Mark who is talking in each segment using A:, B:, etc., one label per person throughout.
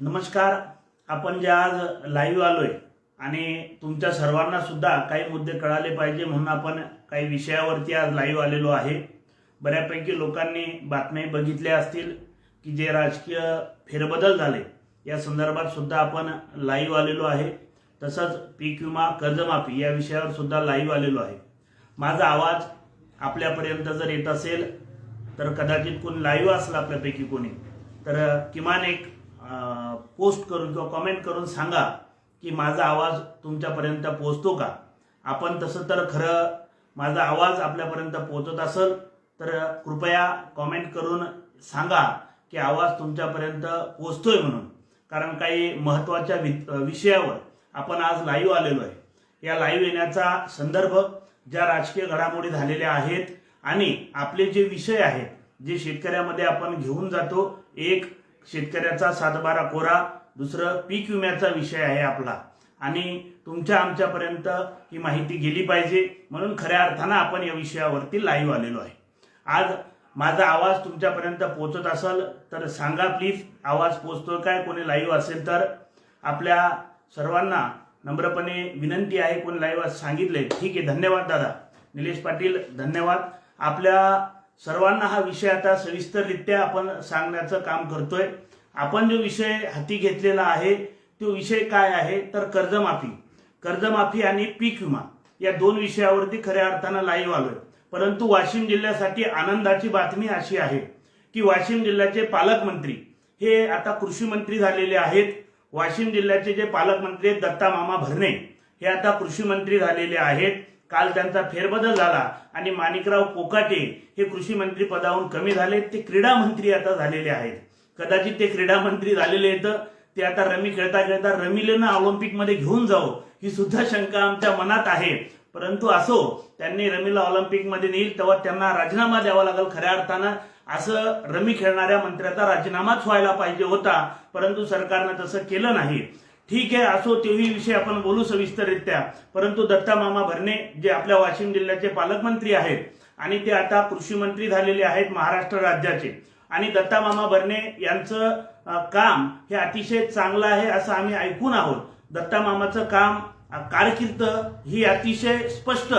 A: नमस्कार आपण जे आज लाईव्ह आलोय आणि तुमच्या सर्वांना सुद्धा काही मुद्दे कळाले पाहिजे म्हणून आपण काही विषयावरती आज लाईव्ह आलेलो आहे. बऱ्यापैकी लोकांनी बातम्या बघितल्या असतील की जे राजकीय फेरबदल झाले या संदर्भात सुद्धा आपण लाईव्ह आलेलो आहे. तसंच पीक विमा कर्जमाफी या विषयावर सुद्धा लाईव्ह आलेलो आहे. माझा आवाज आपल्यापर्यंत जर येत असेल तर कदाचित कोण लाईव्ह असलं आपल्यापैकी कोणी तर किमान एक पोस्ट करून किंवा कमेंट करून सांगा की माझा आवाज तुमच्यापर्यंत पोहोचतो का? आपण तसं तर खरं माझा आवाज आपल्यापर्यंत पोहोचत असेल तर कृपया कमेंट करून सांगा की आवाज तुमच्यापर्यंत पोचतोय म्हणून. कारण काही महत्त्वाच्या वि- विषयावर आपण आज लाईव्ह आलेलो आहे. या लाईव्ह येण्याचा संदर्भ ज्या राजकीय घडामोडी झालेल्या आहेत आणि आपले जे विषय आहेत जे शेतकऱ्यामध्ये आपण घेऊन जातो एक शेतकऱ्याचा सातबारा कोरा दुसरं पीक विम्याचा विषय आहे आपला. आणि तुमच्या आमच्यापर्यंत ही माहिती गेली पाहिजे म्हणून खऱ्या अर्थानं आपण या विषयावरती लाईव्ह आलेलो आहे. आज माझा आवाज तुमच्यापर्यंत पोचत असेल तर सांगा प्लीज आवाज पोचतोय काय? कोणी लाईव्ह असेल तर. आपल्या सर्वांना नम्रपणे विनंती आहे कोणी लाईव्ह सांगितले ठीक आहे धन्यवाद दादा. निलेश पाटील धन्यवाद. आपल्या सर्वांना हा विषय आता सविस्तररित्या आपण सांगण्याचं काम करतोय. आपण जो विषय हाती घेतलेला आहे तो विषय काय आहे? तर कर्जमाफी. कर्जमाफी आणि पीक विमा या दोन विषयावरती खऱ्या अर्थानं लाईव्ह आलोय. परंतु वाशिम जिल्ह्यासाठी आनंदाची बातमी अशी आहे की वाशिम जिल्ह्याचे पालकमंत्री हे आता कृषी मंत्री झालेले आहेत. वाशिम जिल्ह्याचे जे पालकमंत्री आहेत दत्ता मामा भरणे हे आता कृषी मंत्री झालेले आहेत. काल त्यांचा फेरबदल झाला आणि माणिकराव कोकाटे हे कृषी मंत्री पदावरून कमी झाले. ते क्रीडा मंत्री आता झालेले आहेत. कदाचित ते क्रीडा मंत्री झालेले आहेत. ते आता रमी खेळता खेळता रमीलेनं ऑलिम्पिकमध्ये घेऊन जावं ही सुद्धा शंका आमच्या मनात आहे. परंतु असो त्यांनी रमीला ऑलिम्पिकमध्ये नेईल तेव्हा त्यांना राजीनामा द्यावा लागेल खऱ्या अर्थानं. असं रमी खेळणाऱ्या मंत्र्याचा राजीनामाच व्हायला पाहिजे होता. परंतु सरकारनं तसं केलं नाही. ठीक आहे असो तेही विषय आपण बोलू सविस्तररित्या. परंतु दत्ता मामा भरणे जे आपल्या वाशिम जिल्ह्याचे पालकमंत्री आहेत आणि ते आता कृषी मंत्री झालेले आहेत महाराष्ट्र राज्याचे. आणि दत्ता मामा भरणे यांचं काम हे अतिशय चांगलं आहे असं आम्ही ऐकून आहोत. दत्ता मामाचं काम कारकिर्द ही अतिशय स्पष्ट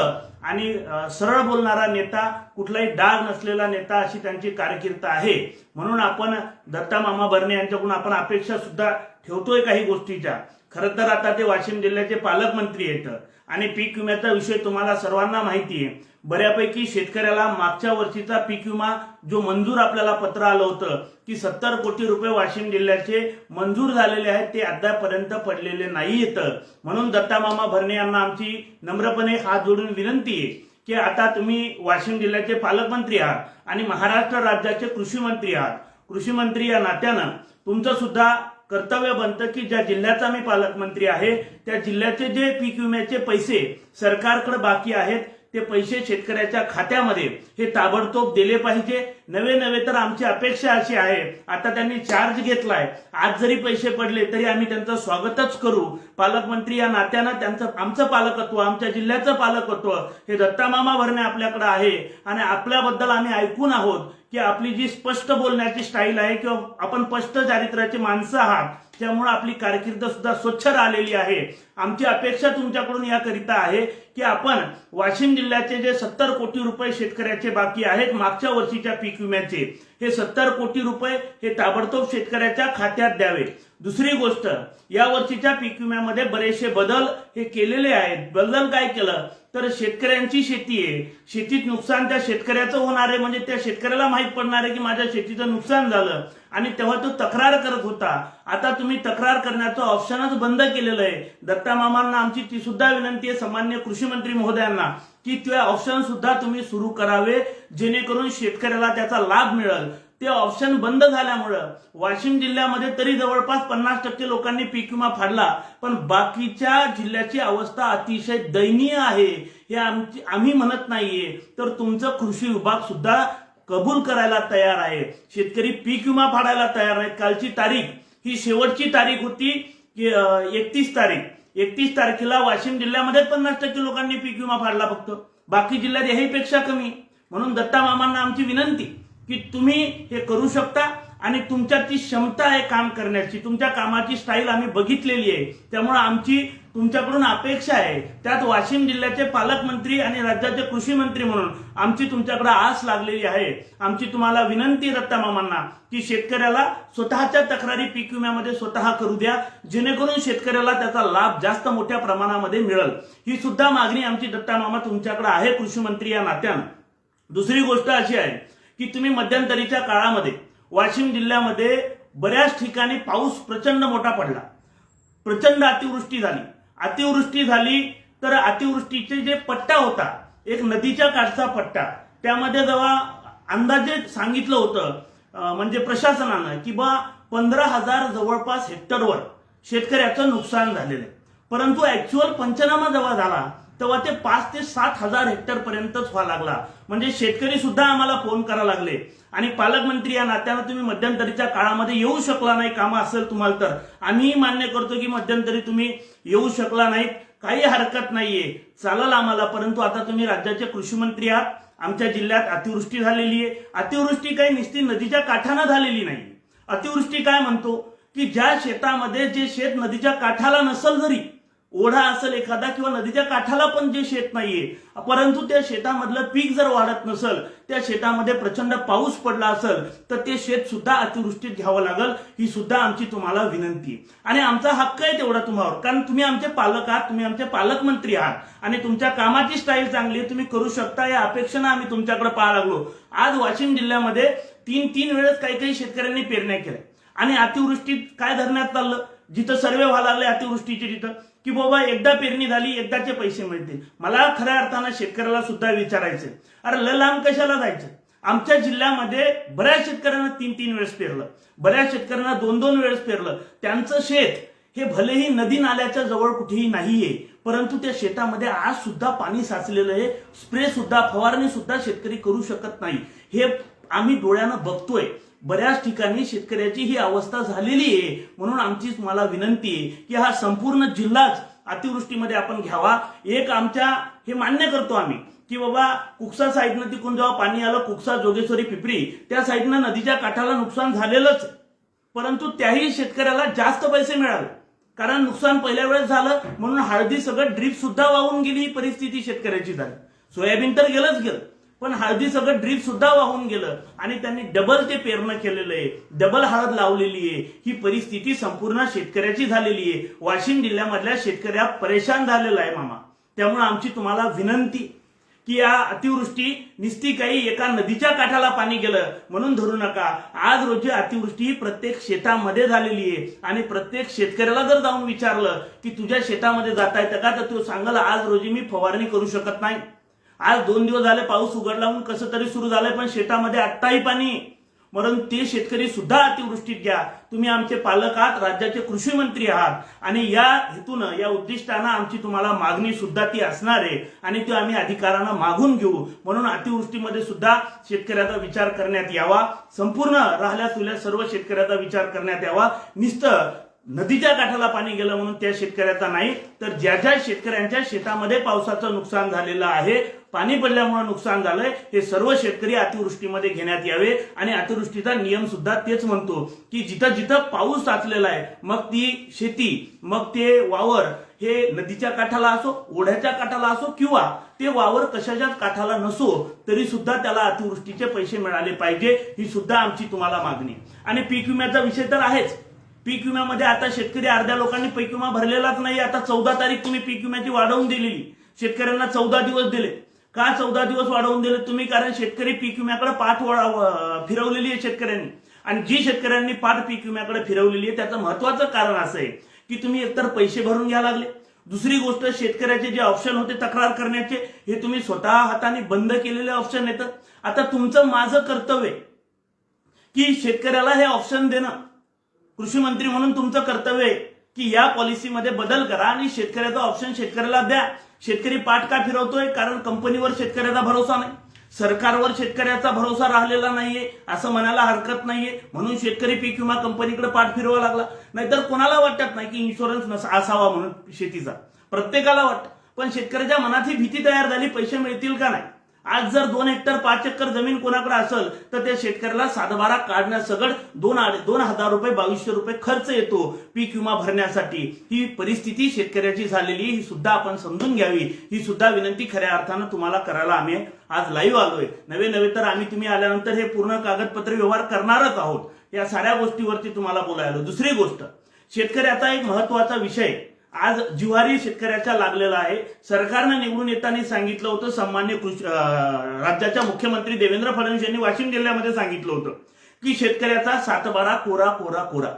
A: आणि सरळ बोलणारा नेता कुठलाही डाग नसलेला नेता अशी त्यांची कारकीर्द आहे. म्हणून आपण दत्ता मामा भरणे यांच्याकडून आपण अपेक्षा सुद्धा ठेवतोय काही गोष्टीच्या. खरं तर आता ते वाशिम जिल्ह्याचे पालकमंत्री आहेत. आणि पीक विम्याचा विषय तुम्हाला सर्वांना माहिती आहे. बऱ्यापैकी शेतकऱ्याला मागच्या वर्षीचा पीक विमा जो मंजूर आपल्याला पत्र आलं होतं की सत्तर कोटी रुपये वाशिम जिल्ह्याचे मंजूर झालेले आहेत ते अद्यापर्यंत पडलेले नाही येत म्हणून दत्तामामा भरणे यांना आमची नम्रपणे हात जोडून विनंती आहे की आता तुम्ही वाशिम जिल्ह्याचे पालकमंत्री आहात आणि महाराष्ट्र राज्याचे कृषी मंत्री आहात. कृषी मंत्री या नात्यानं तुमचं सुद्धा कर्तव्य बनतं की ज्या जिल्ह्याचा मी पालकमंत्री आहे त्या जिल्ह्याचे जे पीक विम्याचे पैसे सरकारकडे बाकी आहेत ते पैसे शेतकऱ्याच्या खात्यामध्ये हे ताबडतोब दिले पाहिजे. नवे नवे तर आमची अपेक्षा अशी आहे. आता त्यांनी चार्ज घेतलाय. आज जरी पैसे पडले तरी आम्ही त्यांचं स्वागतच करू. पालकमंत्री या नात्यानं त्यांचं आमचं पालकत्व आमच्या जिल्ह्याचं पालकत्व हे दत्तामामा भरणे आपल्याकडे आहे. आणि आपल्याबद्दल आम्ही ऐकून आहोत की आपली जी स्पष्ट बोलण्याची स्टाईल आहे किंवा आपण स्पष्ट चारित्र्याची माणसं आहात त्यामुळे आपली कारकीर्द सुद्धा स्वच्छ राहिलेली आहे. आमची अपेक्षा तुमच्याकडून याकरिता आहे की आपण वाशिम जिल्ह्याचे जे सत्तर कोटी रुपये शेतकऱ्याचे बाकी आहेत मागच्या वर्षीच्या पीक विम्याचे हे सत्तर कोटी रुपये हे ताबडतोब शेतकऱ्याच्या खात्यात द्यावे. दुसरी गोष्ट या वर्षीच्या पीक विम्यामध्ये बरेचसे बदल हे केलेले आहेत. बदल काय केलं? तर शेतकऱ्यांची शेती आहे. शेतीत नुकसान त्या शेतकऱ्याचं होणार आहे म्हणजे त्या शेतकऱ्याला माहीत पडणार आहे की माझ्या शेतीचं नुकसान झालं आणि तेव्हा तो तक्रार करत होता. आता तुम्ही तक्रार करण्याचं ऑप्शनच बंद केलेलं आहे. दत्ता मामांना आमची ती सुद्धा विनंती आहे सामान्य कृषी मंत्री महोदयांना की ते ऑप्शन सुद्धा तुम्ही सुरू करावे जेणेकरून शेतकऱ्याला त्याचा लाभ मिळेल. ते ऑप्शन बंद झाल्यामुळं वाशिम जिल्ह्यामध्ये तरी जवळपास पन्नास टक्के लोकांनी पीक विमा फाडला पण बाकीच्या जिल्ह्याची अवस्था अतिशय दयनीय आहे हे आमची आम्ही म्हणत नाहीये. तर तुमचं कृषी विभाग सुद्धा कबूल करायला तयार आहे. शेतकरी पीक विमा फाडायला तयार आहेत. कालची तारीख ही शेवटची तारीख होती एकतीस तारीख. एकतीस तारखेला वाशिम जिल्ह्यामध्ये पन्नास टक्के लोकांनी पीक विमा फाडला फक्त. बाकी जिल्ह्यात याही पेक्षा कमी. म्हणून दत्ता मामांना आमची विनंती की तुम्ही हे करू शकता आणि तुमच्यात ती क्षमता आहे काम करण्याची तुमच्या कामाची स्टाईल आम्ही बघितलेली आहे. त्यामुळे आमची तुमच्याकडून अपेक्षा आहे. त्यात वाशिम जिल्ह्याचे पालकमंत्री आणि राज्याचे कृषी मंत्री म्हणून आमची तुमच्याकडे आस लागलेली आहे. आमची तुम्हाला विनंती आहे दत्ता मामांना की शेतकऱ्याला स्वतःच्या तक्रारी पीक विम्यामध्ये स्वतः करू द्या. जेणेकरून शेतकऱ्याला त्याचा लाभ जास्त मोठ्या प्रमाणामध्ये मिळेल. ही सुद्धा मागणी आमची दत्ता मामा तुमच्याकडे आहे कृषी मंत्री या नात्यानं. दुसरी गोष्ट अशी आहे की तुम्ही मध्यंतरीच्या काळामध्ये वाशिम जिल्ह्यामध्ये बऱ्याच ठिकाणी पाऊस प्रचंड मोठा पडला. प्रचंड अतिवृष्टी झाली. अतिवृष्टी झाली तर अतिवृष्टीचे जे पट्टा होता एक नदीच्या काठचा पट्टा त्यामध्ये जेव्हा अंदाजे सांगितलं होतं म्हणजे प्रशासनानं की बा पंधरा हजार जवळपास हेक्टरवर शेतकऱ्याचं नुकसान झालेलं आहे. परंतु ऍक्च्युअल पंचनामा जेव्हा झाला तेव्हा ते पाच ते सात हजार हेक्टर पर्यंतच व्हायला लागला. म्हणजे शेतकरी सुद्धा आम्हाला फोन करायला लागले. आणि पालकमंत्री या नात्यानं तुम्ही मध्यंतरीच्या काळामध्ये येऊ शकला नाही कामं असेल तुम्हाला तर. आम्हीही मान्य करतो की मध्यंतरी तुम्ही येऊ शकला नाहीत. काही हरकत नाहीये. चालेल आम्हाला. परंतु आता तुम्ही राज्याचे कृषी मंत्री आहात. आमच्या जिल्ह्यात अतिवृष्टी झालेली आहे. अतिवृष्टी काही निस्ती नदीच्या काठानं झालेली नाही. अतिवृष्टी काय म्हणतो? की ज्या शेतामध्ये जे शेत नदीच्या काठाला नसल जरी ओढा असेल एखादा किंवा नदीच्या काठाला पण जे शेत नाहीये परंतु त्या शेतामधलं पीक जर वाढत नसल त्या शेतामध्ये प्रचंड पाऊस पडला असेल तर ते शेत सुद्धा अतिवृष्टीत घ्यावं लागल ही सुद्धा आमची तुम्हाला विनंती. आणि आमचा हक्क आहे तेवढा तुम्हावर कारण तुम्ही आमचे पालक आहात तुम्ही आमचे पालकमंत्री आहात. आणि तुमच्या कामाची स्टाईल चांगली तुम्ही करू शकता या अपेक्षेनं आम्ही तुमच्याकडे पाहायला लागलो. आज वाशिम जिल्ह्यामध्ये तीन तीन वेळेस काही काही शेतकऱ्यांनी पेरण्या केल्या. आणि अतिवृष्टीत काय धरण्यात चाललं जिथं सर्वे व्हायला लागले अतिवृष्टीचे तिथं की बाबा एकदा पेरणी झाली एकदाचे पैसे मिळतील. मला खऱ्या अर्थानं शेतकऱ्याला सुद्धा विचारायचं अरे ल लांब कशाला जायचं? आमच्या जिल्ह्यामध्ये बऱ्याच शेतकऱ्यांना तीन तीन वेळेस पेरलं. बऱ्याच शेतकऱ्यांना दोन दोन वेळेस पेरलं. त्यांचं शेत हे भलेही नदी नाल्याच्या जवळ कुठेही नाहीये परंतु त्या शेतामध्ये आज सुद्धा पाणी साचलेलं आहे. स्प्रे सुद्धा फवारणी सुद्धा शेतकरी करू शकत नाही. हे आम्ही डोळ्यानं बघतोय. बऱ्याच ठिकाणी शेतकऱ्याची ही अवस्था झालेली आहे. म्हणून आमची मला विनंती आहे की हा संपूर्ण जिल्हाच अतिवृष्टीमध्ये आपण घ्यावा. एक आमच्या हे मान्य करतो आम्ही की बाबा कुकसा साईडनं तिकून जेव्हा पाणी आलं कुकसा जोगेश्वरी पिपरी त्या साईडनं नदीच्या काठाला नुकसान झालेलंच परंतु त्याही शेतकऱ्याला जास्त पैसे मिळाले. कारण नुकसान पहिल्या वेळेस झालं म्हणून हळदी सगळं ड्रीप सुद्धा वाहून गेली ही परिस्थिती शेतकऱ्याची झाली. सोयाबीन तर गेलंच गेलं. पण हळदी सगळं ड्रीप सुद्धा वाहून गेलं आणि त्यांनी डबल ते पेरणं केलेलं आहे. डबल हळद लावलेली आहे. ही परिस्थिती संपूर्ण शेतकऱ्याची झालेली आहे. वाशिम जिल्ह्यामधल्या शेतकऱ्या परेशान झालेला आहे मामा. त्यामुळे आमची तुम्हाला विनंती की या अतिवृष्टी निस्ती काही एका नदीच्या काठाला पाणी गेलं म्हणून धरू नका. आज रोजी अतिवृष्टी ही प्रत्येक शेतामध्ये झालेली आहे. आणि प्रत्येक शेतकऱ्याला जर जाऊन विचारलं की तुझ्या शेतामध्ये जाता येतं का तर तो सांगाल आज रोजी मी फवारणी करू शकत नाही. आज दोन दिवस झाले पाऊस उघडला म्हणून कसं तरी सुरू झालंय पण शेतामध्ये आत्ताही पाणी. म्हणून ते शेतकरी सुद्धा अतिवृष्टीत घ्या. तुम्ही आमचे पालक आहात राज्याचे कृषी मंत्री आहात. आणि या हेतूनं या उद्दिष्टानं आमची तुम्हाला मागणी सुद्धा ती असणार आहे. आणि ती आम्ही अधिकारांना मागून घेऊ. म्हणून अतिवृष्टीमध्ये सुद्धा शेतकऱ्याचा विचार करण्यात यावा. संपूर्ण राहिल्या सुल्या सर्व शेतकऱ्याचा विचार करण्यात यावा. नुसतं नदीच्या काठाला पाणी गेलं म्हणून त्या शेतकऱ्याचा नाही तर ज्या ज्या शेतकऱ्यांच्या शेतामध्ये पावसाचं नुकसान झालेलं आहे पाणी पडल्यामुळे नुकसान झालंय हे सर्व शेतकरी अतिवृष्टीमध्ये घेण्यात यावे. आणि अतिवृष्टीचा नियम सुद्धा तेच म्हणतो की जिथं जिथं पाऊस साचलेला आहे मग ती शेती मग ते वावर हे नदीच्या काठाला असो ओढ्याच्या काठाला असो किंवा ते वावर कशाच्याच काठाला नसो तरी सुद्धा त्याला अतिवृष्टीचे पैसे मिळाले पाहिजे ही सुद्धा आमची तुम्हाला मागणी. आणि पीक विम्याचा विषय तर आहेच. पीक विम्यामध्ये आता शेतकरी अर्ध्या लोकांनी पीक विमा भरलेलाच नाही. आता चौदा तारीख तुम्ही पीक विम्याची वाढवून दिलेली. शेतकऱ्यांना चौदा दिवस दिले. का चौदा दिवस वाढवून दिले? तुम्ही कारण शेतकरी पीक विम्याकडे पाठ फिरवलेली आहे शेतकऱ्यांनी. आणि जी शेतकऱ्यांनी पाठ पीक विम्याकडे फिरवलेली आहे त्याचं महत्वाचं कारण असं आहे की तुम्ही एकतर पैसे भरून घ्या लागले. दुसरी गोष्ट शेतकऱ्याचे जे ऑप्शन होते तक्रार करण्याचे हे तुम्ही स्वतः हाताने बंद केलेले ऑप्शन येतं आता तुमचं माझं कर्तव्य की शेतकऱ्याला हे ऑप्शन देणं. कृषी मंत्री म्हणून तुमचं कर्तव्य आहे की या पॉलिसीमध्ये बदल करा आणि शेतकऱ्याचा ऑप्शन शेतकऱ्याला द्या. शेतकरी पाठ का फिरवतोय? कारण कंपनीवर शेतकऱ्याचा भरोसा नाही. सरकारवर शेतकऱ्याचा भरोसा राहिलेला नाहीये असं म्हणायला हरकत नाहीये. म्हणून शेतकरी पीक विमा कंपनीकडे पाठ फिरवा लागला. नाहीतर कोणाला वाटत नाही की इन्शुरन्स असावा म्हणून शेतीचा? प्रत्येकाला वाटतं. पण शेतकऱ्याच्या मनात ही भीती तयार झाली पैसे मिळतील का नाही? आज जर दोन हेक्टर पाच एकर जमीन कोणाकडे असेल तर त्या शेतकऱ्याला सातबारा काढण्यासकट दोन दोन हजार रुपये बावीसशे रुपये खर्च येतो पीक विमा भरण्यासाठी. ही परिस्थिती शेतकऱ्याची झालेली ही सुद्धा आपण समजून घ्यावी. ही सुद्धा विनंती खऱ्या अर्थानं तुम्हाला करायला आम्ही आज लाईव्ह आलोय. नवे नवे तर आम्ही तुम्ही आल्यानंतर हे पूर्ण कागदपत्र व्यवहार करणारच आहोत. या साऱ्या गोष्टीवरती तुम्हाला बोलायला दुसरी गोष्ट शेतकऱ्याचा एक महत्त्वाचा विषय आज जिव्हारी शेतकऱ्याच्या लागलेला आहे. सरकारनं निवडून येताना सांगितलं होतं सन्मान्य कृषी राज्याच्या मुख्यमंत्री देवेंद्र फडणवीस यांनी वाशिम जिल्ह्यामध्ये सांगितलं होतं की शेतकऱ्याचा सातबारा कोरा कोरा कोरा.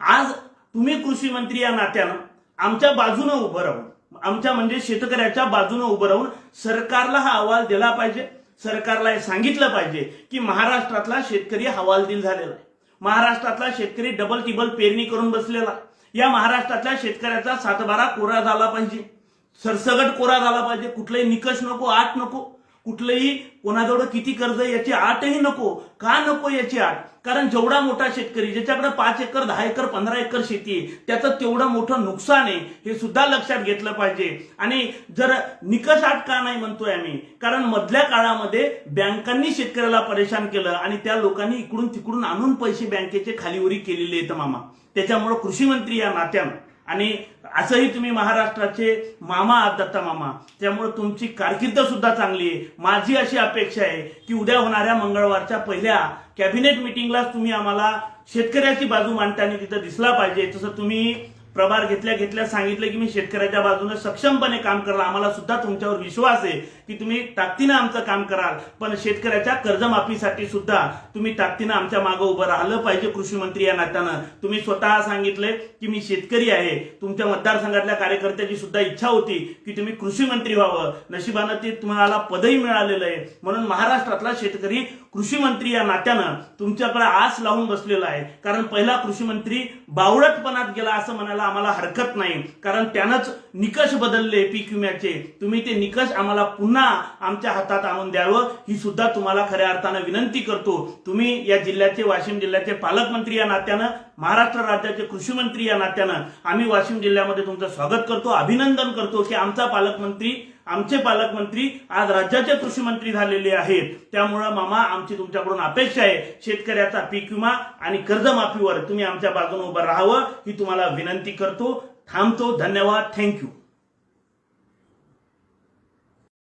A: आज तुम्ही कृषी मंत्री या नात्यानं आमच्या बाजूनं उभं राहून आमच्या म्हणजे शेतकऱ्याच्या बाजूनं उभं राहून सरकारला हा अहवाल दिला पाहिजे. सरकारला हे सांगितलं पाहिजे की महाराष्ट्रातला शेतकरी हवालदिल झालेला आहे. महाराष्ट्रातला शेतकरी डबल टिबल पेरणी करून बसलेला या महाराष्ट्रातल्या शेतकऱ्याचा सातबारा कोरा झाला पाहिजे. सरसगट कोरा झाला पाहिजे. कुठलाही निकष नको आठ नको. कुठलंही कोणाजवळ किती कर्ज आहे याची आटही नको. का नको याची आट कारण जेवढा मोठा शेतकरी ज्याच्याकडे पाच एकर दहा एकर पंधरा एकर शेती आहे त्याचं तेवढं मोठं नुकसान आहे हे सुद्धा लक्षात घेतलं पाहिजे. आणि जर निकष आठ का नाही म्हणतोय आम्ही कारण मधल्या काळामध्ये बँकांनी शेतकऱ्याला परेशान केलं आणि त्या लोकांनी इकडून तिकडून आणून पैसे बँकेचे खालीवरी केलेले आहेत मामा. त्याच्यामुळं कृषी मंत्री या नात्यानं. आणि असंही तुम्ही महाराष्ट्राचे मामा आहात दत्ता मामा. त्यामुळे तुमची कारकीर्द सुद्धा चांगली आहे. माझी अशी अपेक्षा आहे की उद्या होणाऱ्या मंगळवारच्या पहिल्या कॅबिनेट मिटिंगलाच तुम्ही आम्हाला शेतकऱ्याची बाजू मांडताना तिथं दिसला पाहिजे. तसं तुम्ही प्रभार घेतल्या घेतल्या सांगितलं की मी शेतकऱ्याच्या बाजूने सक्षमपणे काम कराल आम्हाला सुद्धा तुमच्यावर विश्वास आहे की तुम्ही ताकदीनं आमचं काम कराल. पण शेतकऱ्याच्या कर्जमाफीसाठी सुद्धा तुम्ही ताकदीनं आमच्या मागं उभं राहिलं पाहिजे कृषी मंत्री या नात्यानं. तुम्ही स्वतः सांगितलंय की मी शेतकरी आहे. तुमच्या मतदारसंघातल्या कार्यकर्त्याची सुद्धा इच्छा होती की तुम्ही कृषी मंत्री व्हावं. नशिबानं ते तुम्हाला पदही मिळालेलं आहे. म्हणून महाराष्ट्रातला शेतकरी कृषी मंत्री या नात्यानं तुमच्याकडे आस लावून बसलेला आहे. कारण पहिला कृषी मंत्री बावळटपणात गेला असं म्हणायला आम्हाला हरकत नाही. कारण त्यानंच निकष बदलले पीक विम्याचे. तुम्ही ते निकष आम्हाला पुन्हा आमच्या हातात आणून द्यावं ही सुद्धा तुम्हाला खऱ्या अर्थानं विनंती करतो. तुम्ही या जिल्ह्याचे वाशिम जिल्ह्याचे पालकमंत्री या नात्यानं महाराष्ट्र राज्याचे कृषी मंत्री या नात्यानं आम्ही वाशिम जिल्ह्यामध्ये तुमचं स्वागत करतो अभिनंदन करतो की आमचा पालकमंत्री आमचे पालकमंत्री आज राज्याचे कृषी मंत्री झालेले आहेत. त्यामुळं मामा आमची तुमच्याकडून अपेक्षा आहे. शेतकऱ्याचा पीक विमा आणि कर्जमाफीवर तुम्ही आमच्या बाजूने उभं राहावं ही तुम्हाला विनंती करतो. थांबतो. धन्यवाद. थँक्यू